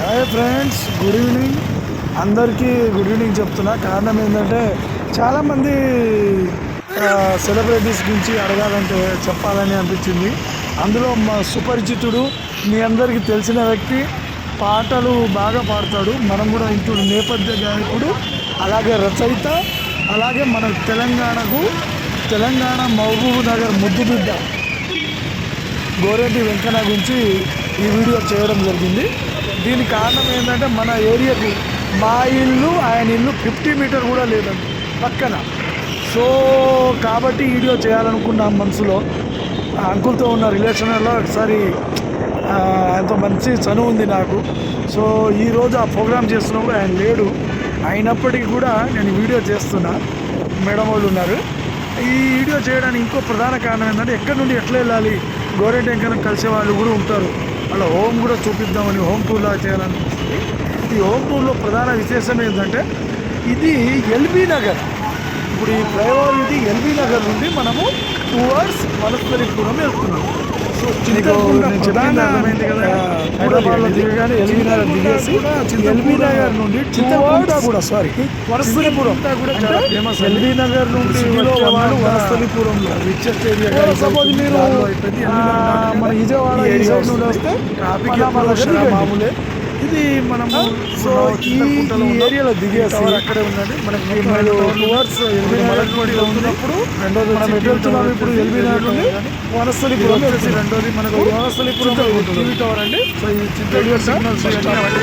Hi friends good evening. అందరికీ good evening చెప్తున్నా. కారణం ఏంటంటే చాలామంది సెలబ్రిటీస్ గురించి అడగాలంటే చెప్పాలని అనిపించింది. అందులో మా సుపరిచితుడు మీ అందరికీ తెలిసిన వ్యక్తి పాటలు బాగా పాడతాడు. మనం కూడా ఇంట్లో నేపథ్య గాయకుడు అలాగే రచయిత అలాగే మన తెలంగాణకు తెలంగాణ మహబూబ్ నగర్ ముద్దుబిడ్డ గోరెడ్డి వెంకన్న గురించి ఈ వీడియో చేయడం జరిగింది. దీనికి కారణం ఏంటంటే మన ఏరియాకి మా ఇల్లు ఆయన ఇల్లు ఫిఫ్టీ మీటర్ కూడా లేదండి పక్కన. సో కాబట్టి వీడియో చేయాలనుకున్నాం మనసులో ఆ అంకుల్తో ఉన్న రిలేషన్లో ఒకసారి ఎంతో మంచి చనువు ఉంది నాకు. సో ఈరోజు ఆ ప్రోగ్రామ్ చేస్తున్నప్పుడు ఆయన లేడు. అయినప్పటికీ కూడా నేను వీడియో చేస్తున్నా. మేడం వాళ్ళు ఉన్నారు. ఈ వీడియో చేయడానికి ఇంకో ప్రధాన కారణం ఏంటంటే ఎక్కడి నుండి ఎట్లా వెళ్ళాలి? గోరెంట్ కలిసే వాళ్ళు కూడా ఉంటారు. వాళ్ళ హోమ్ కూడా చూపిద్దామని హోమ్ టూర్ లాగా చేయాలనిపిస్తుంది. ఈ హోమ్ టూర్లో ప్రధాన విశేషం ఏంటంటే ఇది ఎల్బీ నగర్. ఇప్పుడు ఈ ఫ్లైఓవర్ ఇది ఎల్బీ నగర్ నుండి మనము టూ అవర్స్ వనస్థలిపురం వెళ్తున్నాం సో ప్రధాన హైదరాబాద్లో దిగగానే ఎల్బీ నగర్ దిగేసి ఎల్బీ నగర్ నుండి చింతకుంట కూడా సారీ చాలా ఫేమస్ ఎల్బీ నగర్ నుండి వాళ్ళు వనస్థలిపురంలో రిచెస్ట్ ఏరియా సపోజ్ మీరు మన విజయవాడ ఈ సైడ్ నుండి వస్తే మామూలే? ఇది మనము సో ఈ ఏరియాలో దిగేసి అక్కడే ఉందండి. మనకి మీరు టువర్డ్స్ మలక్పూడి వెళ్తున్నప్పుడు రెండోది మనం ఎటు వెళ్తున్నాం ఇప్పుడు ఎల్బీ నగర్ నుండి వనస్థలిపురం వచ్చేసి రెండోది మనకు వనస్థలిపురం టీవీ టవర్ అండి? సో ఈ రేడియో సిగ్నల్స్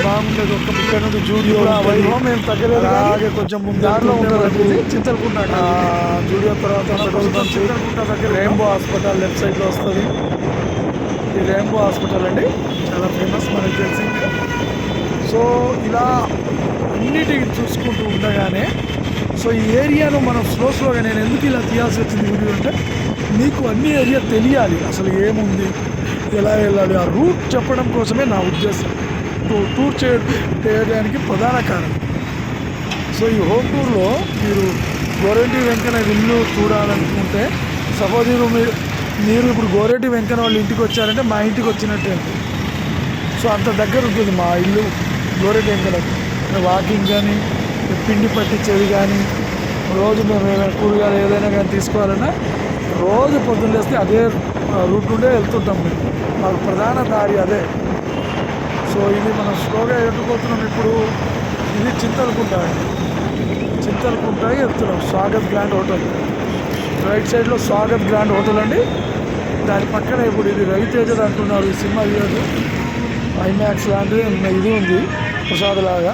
బాగుండేది. ఒక్క ఇక్కడ నుండి జూడియో వైభవం మేము తగ్గలేదు అలాగే కొంచెం ముందు దారిలో ఉంటుంది చింతలకుంట జూడియో తర్వాత చింతలకుంట దగ్గర రెయిన్బో హాస్పిటల్ లెఫ్ట్ సైడ్లో వస్తుంది. ఈ రెయిన్బో హాస్పిటల్ అండి. చాలా ఫేమస్. మనకి తెలిసింది. సో ఇలా అన్నిటిని చూసుకుంటూ ఉండగానే సో ఈ ఏరియాను మనం స్లో స్లోగా నేను ఎందుకు ఇలా తీయాల్సి వచ్చింది వీడియో అంటే మీకు అన్ని ఏరియా తెలియాలి. అసలు ఏముంది? ఎలా వెళ్ళాలి? ఆ రూట్ చెప్పడం కోసమే నా ఉద్దేశం. టూ- టూర్ చేయడానికి ప్రధాన కారణం. సో ఈ హోమ్ టూర్లో మీరు గోరెంటి వెంకన్న ఇల్లు చూడాలనుకుంటే సపోజ్ మీరు మీరు ఇప్పుడు గోరెంటి వెంకన్న వాళ్ళ ఇంటికి వచ్చారంటే మా ఇంటికి వచ్చినట్టే. సో అంత దగ్గర ఉంటుంది మా ఇల్లు. గోరెంటి టెంకలకి వాకింగ్ కానీ పిండి పట్టించేది కానీ రోజు మేము ఏమైనా కూరగాయలు ఏదైనా కానీ తీసుకోవాలన్నా రోజు పొద్దున్న లేస్తే అదే రూట్ నుండే వెళ్తుంటాం మేము. మాకు ప్రధాన దారి అదే. సో ఇది మనం స్లోగా ఎట్టుకోతున్నాం ఇప్పుడు. ఇది చింతలకుంట అండి. చింతలకుంట వెళ్తున్నాం. Swagat grand hotel. రైట్ సైడ్లో స్వాగత్ గ్రాండ్ హోటల్ అండి. దాని పక్కన ఇప్పుడు ఇది రవితేజ అంటున్నారు ఈ సినిమా తీయదు ఐమాక్స్ లాంటిది ఇది ఉంది. ప్రసాద్ లాగా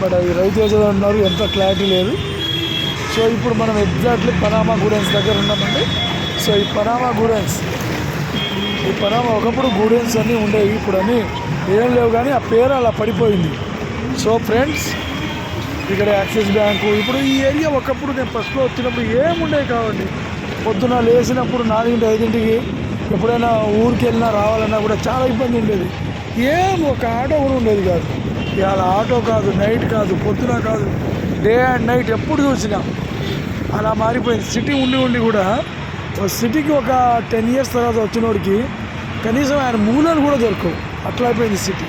బట్ అది రవితేజ ఉన్నారు ఎంత క్లారిటీ లేదు. సో ఇప్పుడు మనం ఎగ్జాక్ట్లీ పనామా గూడెన్స్ దగ్గర ఉన్నామండి. సో ఈ పనామా గూడెన్స్ ఈ పనామా ఒకప్పుడు గూడెన్స్ అన్నీ ఉండేవి ఇప్పుడు అన్నీ ఏం లేవు కానీ ఆ పేరు అలా పడిపోయింది. సో ఫ్రెండ్స్ ఇక్కడ యాక్సిస్ బ్యాంకు ఇప్పుడు ఈ ఏరియా ఒకప్పుడు నేను ఫస్ట్లో వచ్చినప్పుడు ఏముండేవి కావండి. పొద్దున లేచినప్పుడు నాలుగింటి ఐదింటికి ఎప్పుడైనా ఊరికి వెళ్ళినా రావాలన్నా కూడా చాలా ఇబ్బంది ఉండేది. ఏం ఒక ఆటో కూడా ఉండేది కాదు. ఇవాళ ఆటో కాదు నైట్ కాదు పొద్దున కాదు డే అండ్ నైట్ ఎప్పుడు చూసినా. అలా మారిపోయింది. సిటీ ఉండి ఉండి కూడా సిటీకి ఒక టెన్ ఇయర్స్ తర్వాత వచ్చినోడికి కనీసం ఆయన మూలలు కూడా దొరకవు. అట్లా అయిపోయింది సిటీ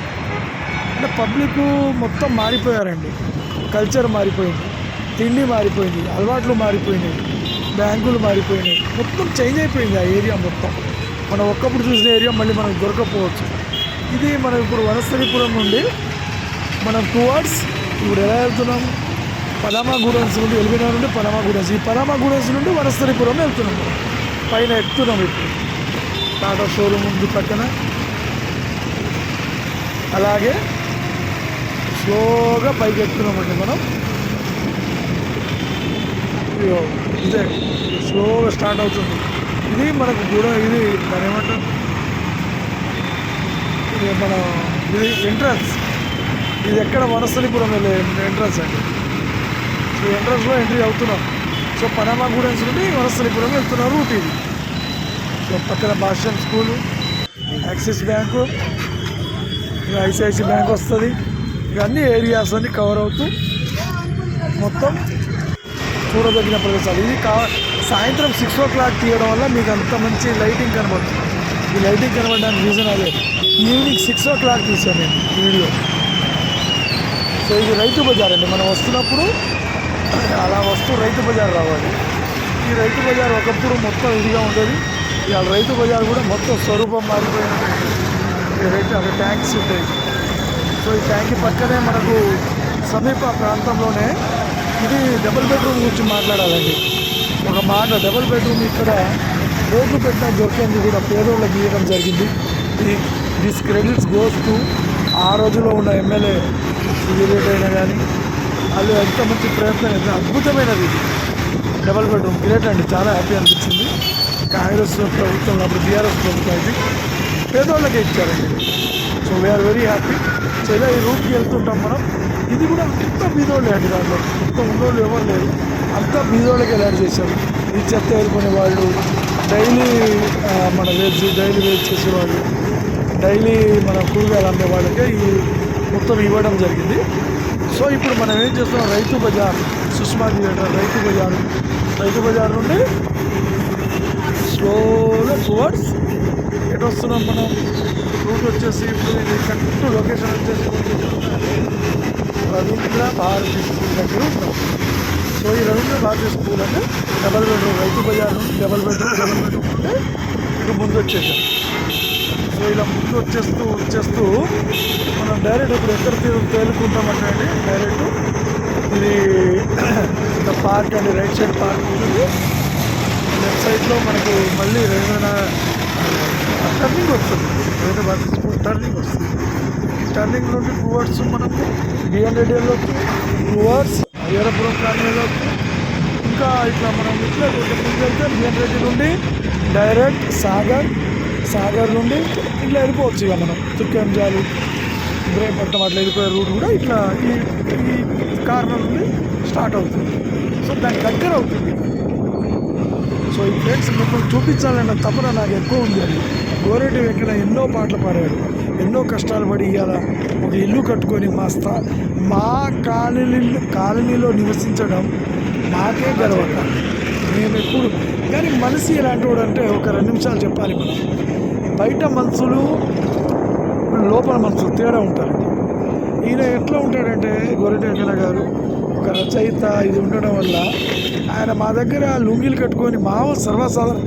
అంటే పబ్లిక్ మొత్తం మారిపోయారండి. కల్చర్ మారిపోయింది. తిండి మారిపోయింది. అలవాట్లు మారిపోయినాయి. బ్యాంకులు మారిపోయినాయి. మొత్తం చేంజ్ అయిపోయింది ఆ ఏరియా మొత్తం. మనం ఒక్కప్పుడు చూసిన ఏరియా మళ్ళీ మనకు దొరకకపోవచ్చు ఇది మనం ఇప్పుడు వనస్థలిపురం నుండి మనం టూ అవర్స్ ఇప్పుడు ఎలా వెళ్తున్నాం? పలామా గూడెన్స్ నుండి ఎలిమినా నుండి పలామా గూడెన్స్. ఈ పలామా గూడెన్స్ నుండి వనస్థలిపురం వెళ్తున్నాం. మనం. పైన ఎక్కుతున్నాం ఇప్పుడు. టాటా షోరూమ్ ఉంది పక్కన. అలాగే స్లోగా పైకి ఎక్కుతున్నామండి మనం. ఇదే స్లోగా స్టార్ట్ అవుతుంది. ఇది మనకు కూడా ఇది దాని ఏమంటారు? ఇది మన ఇది ఎంట్రన్స్ ఇది ఎక్కడ వనస్థలిపురం వెళ్ళే ఎంట్రన్స్ అండి. సో ఎంట్రన్స్లో ఎంట్రీ అవుతున్నాం. సో పనామా గూడెన్స్ నుండి వనస్థలిపురం వెళ్తున్న రూట్ ఇది. సో పక్కన భాష్యం స్కూలు యాక్సిస్ బ్యాంకు ఇక ఐసిఐసి బ్యాంక్ వస్తుంది. ఇక అన్ని ఏరియాస్ అన్ని కవర్ అవుతూ మొత్తం చూడదగిన ప్రదేశాలు. ఇది కా సాయంత్రం సిక్స్ ఓ క్లాక్ తీయడం వల్ల మీకు అంత మంచి లైటింగ్ కనబడుతుంది. ఈ లైటింగ్ కనబడడానికి రీజన్ అదే. ఈవినింగ్ సిక్స్ ఓ క్లాక్ తీసాను నేను వీడియో సో ఇది రైతు బజార్ అండి. మనం వస్తున్నప్పుడు అలా వస్తూ రైతు బజార్ రావాలి. ఈ రైతు బజార్ ఒకప్పుడు మొత్తం ఇదిగా ఉండేది. ఇవాళ రైతు బజార్ కూడా మొత్తం స్వరూపం మారిపోయింది ఈ రైతు అక్కడ ట్యాంక్స్ ఉంటాయి. సో ఈ ట్యాంక్ పక్కనే మనకు సమీప ప్రాంతంలోనే ఇది డబుల్ బెడ్రూమ్ గురించి మాట్లాడాలండి. ఒక మాట డబుల్ బెడ్రూమ్ ఇక్కడ రోడ్లు పెట్టిన దొరికింది కూడా పేదోళ్ళకి గీయడం జరిగింది. ఈ దిస్ క్రెడిట్స్ గోస్ టు ఆ రోజులో ఉన్న ఎమ్మెల్యే సివిరేట్ అయినా కానీ వాళ్ళు ఎంత మంచి ప్రయత్నం అయితే అద్భుతమైనది డబల్ బెడ్రూమ్ గ్రేట్ అండి. చాలా హ్యాపీ అనిపించింది. కాంగ్రెస్ ప్రభుత్వం అప్పుడు బీఆర్ఎస్ ప్రభుత్వం ఇది పేదోళ్ళకే ఇచ్చారండి. So we are very happy so రూట్కి వెళ్తుంటాం మనం. ఇది కూడా అంత బీదోళ్ళు అండి దాంట్లో. మొత్తం ఉన్నోళ్ళు ఎవరు లేరు. అంత బీదోళ్ళకి అలాంటి చేశారు. ఈ చెత్త ఏరుకునే వాళ్ళు డైలీ మన వెజ్ డైలీ వెజ్ చేసేవాళ్ళు. డైలీ మన కూరగాయలు అమ్మే వాళ్ళకే ఈ మొత్తం ఇవ్వడం జరిగింది. సో ఇప్పుడు మనం ఏం చేస్తున్నాం? రైతు బజార్ సుష్మా థియేటర్ రైతు బజార్. రైతు బజార్ నుండి స్లోగా టువర్డ్స్ ఎటు వస్తున్నాం మనం? రూట్ వచ్చేసి ఇప్పుడు ఇది కరెక్ట్ లొకేషన్ వచ్చేసి రవీంద్ర భారతి స్కూల్ దగ్గర ఉన్నాం. సో ఈ రవీంద్ర భారతి స్కూల్ అంటే డబల్ బెడ్రూమ్ రైతు బజార్ నుండి డబల్ బెడ్రూమ్ డబల్ బెడ్రూమ్ ఉంటే ఇటు ముందు వచ్చేసాం. సో ఇలా ముందు వచ్చేస్తూ వచ్చేస్తూ మనం డైరెక్ట్ ఇప్పుడు ఎక్కడ తేలు తేలుకుంటామంటే అండి డైరెక్ట్ ఇది పార్క్ అండి రైట్ సైడ్ పార్క్ ఉంటుంది. లెఫ్ట్ సైడ్లో మనకు మళ్ళీ రేవైనా టర్నింగ్ వస్తుంది. హైదరాబాద్ టర్నింగ్ వస్తుంది. ఈ టర్నింగ్ నుండి టువర్డ్స్ మనకు బిఎన్ రెడ్డిలోకి అవర్స్ అయ్యరపురం కాలనీలోకి ఇంకా ఇట్లా మనం ఇట్లా ముందు వెళ్తే బిఎన్ రెడ్డి నుండి డైరెక్ట్ సాగర్ సాగర్ నుండి ఇట్లా వెళ్ళిపోవచ్చు ఇక మనం. తుక్కంజాలు ఇబ్రాహీంపట్నం అట్లా వెళ్ళిపోయే రూట్ కూడా ఇట్లా ఈ ఈ కార్నర్ నుండి స్టార్ట్ అవుతుంది. సో దాని దగ్గర అవుతుంది. సో ఈ ఫ్రెండ్స్ మిమ్మల్ని చూపించాలన్న తపన నాకు ఎక్కువ ఉంది అది. గోరెడ్డి వెంకట ఎన్నో పాటలు పాడాడు. ఎన్నో కష్టాలు పడి ఇవాళ ఒక ఇల్లు కట్టుకొని మా స్థా మా కాలనీ కాలనీలో నివసించడం మాకే గర్వంగా నేను ఎప్పుడు కానీ మనిషి ఎలాంటి వాడు అంటే ఒక రెండు నిమిషాలు చెప్పాలి మనం. బయట మనుషులు లోపల మనుషులు తేడా ఉంటారు ఈయన ఎట్లా ఉంటాడంటే గొర్రెటి వెంకన్న గారు ఒక రచయిత ఇది ఉండడం వల్ల ఆయన మా దగ్గర లుంగీలు కట్టుకొని మావ సర్వసాధారణ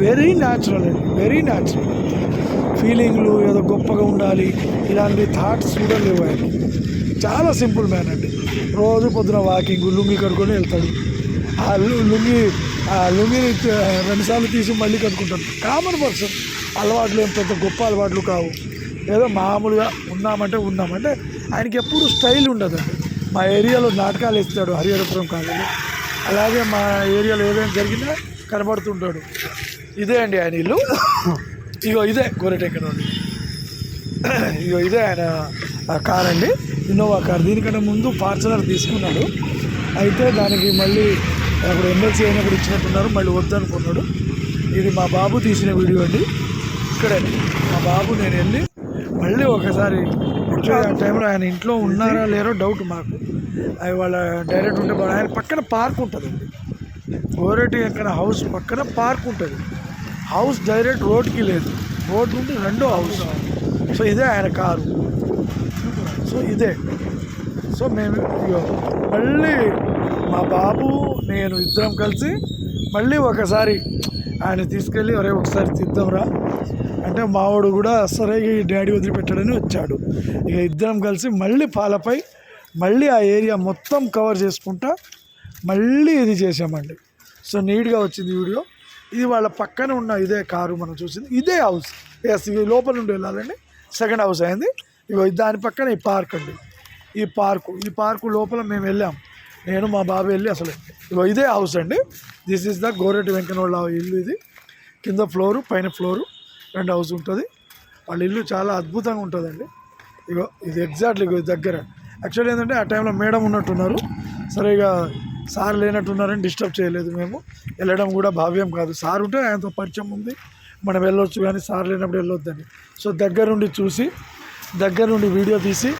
వెరీ న్యాచురల్ అండి వెరీ న్యాచురల్ ఫీలింగ్లు ఏదో గొప్పగా ఉండాలి ఇలాంటి థాట్స్ కూడా లేవు ఆయన చాలా సింపుల్ మ్యాన్ అండి. రోజు పొద్దున వాకింగ్ లుంగి కట్టుకొని వెళ్తాడు. ఆ లుంగి లుంగిని రెండుసార్లు తీసి మళ్ళీ కట్టుకుంటాను కామన్ పర్సన్. అలవాట్లు ఏం పెద్ద గొప్ప అలవాట్లు కావు. ఏదో మామూలుగా ఉన్నామంటే ఉన్నామంటే ఆయనకి ఎప్పుడు స్టైల్ ఉండదండి మా ఏరియాలో నాటకాలు ఇస్తాడు హరిహరపురం కాలేజీ అలాగే మా ఏరియాలో ఏదైనా జరిగినా కనబడుతుంటాడు. ఇదే అండి ఆయన ఇల్లు. ఇగో ఇదే గోరెటెక్కడండి. ఇగో ఇదే ఆయన కార్ అండి. Innova car. దీనికంటే ముందు ఫార్చునర్ తీసుకున్నాడు. అయితే దానికి మళ్ళీ అప్పుడు ఎమ్మెల్సీ అయినప్పుడు ఇచ్చినట్టున్నారు మళ్ళీ వద్దనుకున్నాడు. ఇది మా బాబు తీసిన వీడియో అండి. ఇక్కడే మా బాబు నేను వెళ్ళి మళ్ళీ ఒకసారి actually ఆ టైంలో ఆయన ఇంట్లో ఉన్నారా లేరో డౌట్ మాకు. అవి వాళ్ళ డైరెక్ట్ ఉంటే ఆయన పక్కన పార్క్ ఉంటుందండి గోరెటి ఎక్కడ హౌస్ పక్కన పార్క్ ఉంటుంది. హౌస్ డైరెక్ట్ రోడ్కి లేదు. రోడ్ నుండి రెండో హౌస్ సో ఇదే ఆయన కారు. సో ఇదే. సో మేము మళ్ళీ మా బాబు నేను ఇద్దరం కలిసి మళ్ళీ ఒకసారి ఆయన తీసుకెళ్ళి ఒరే ఒకసారి తీద్దాంరా అంటే మావాడు కూడా సరే ఈ డాడీ వదిలిపెట్టాడని వచ్చాడు. ఇక ఇద్దరం కలిసి మళ్ళీ పాలపై మళ్ళీ ఆ ఏరియా మొత్తం కవర్ చేసుకుంటా మళ్ళీ ఇది చేసామండి సో నీట్గా వచ్చింది వీడియో. ఇది వాళ్ళ పక్కన ఉన్న ఇదే కారు మనం చూసింది. ఇదే హౌస్. ఎస్ ఇది లోపల నుండి వెళ్ళాలండి. సెకండ్ హౌస్ అయింది. ఇగో దాని పక్కన ఈ పార్క్ అండి. ఈ పార్కు. ఈ పార్కు లోపల మేము వెళ్ళాం. నేను మా బాబు వెళ్ళి అసలు ఇదే హౌస్ అండి. దిస్ ఇస్ ద గోరెటి వెంకనోళ్ళ ఇల్లు ఇది. కింద ఫ్లోరు పైన ఫ్లోరు రెండు హౌస్ ఉంటుంది. వాళ్ళ ఇల్లు చాలా అద్భుతంగా ఉంటుందండి. ఇగో ఇది ఎగ్జాక్ట్లీ ఇగో దగ్గర. యాక్చువల్లీ ఏంటంటే ఆ టైంలో మేడం ఉన్నట్టున్నారు. సరే ఇక సార్ లేనట్టున్నారని డిస్టర్బ్ చేయలేదు మేము. వెళ్ళడం కూడా భావ్యం కాదు. సార్ ఉంటే ఆయనతో పరిచయం ఉంది. మనం వెళ్ళొచ్చు కానీ సార్ లేనప్పుడు వెళ్ళొద్దని సో దగ్గరుండి చూసి దగ్గరుండి వీడియో తీసి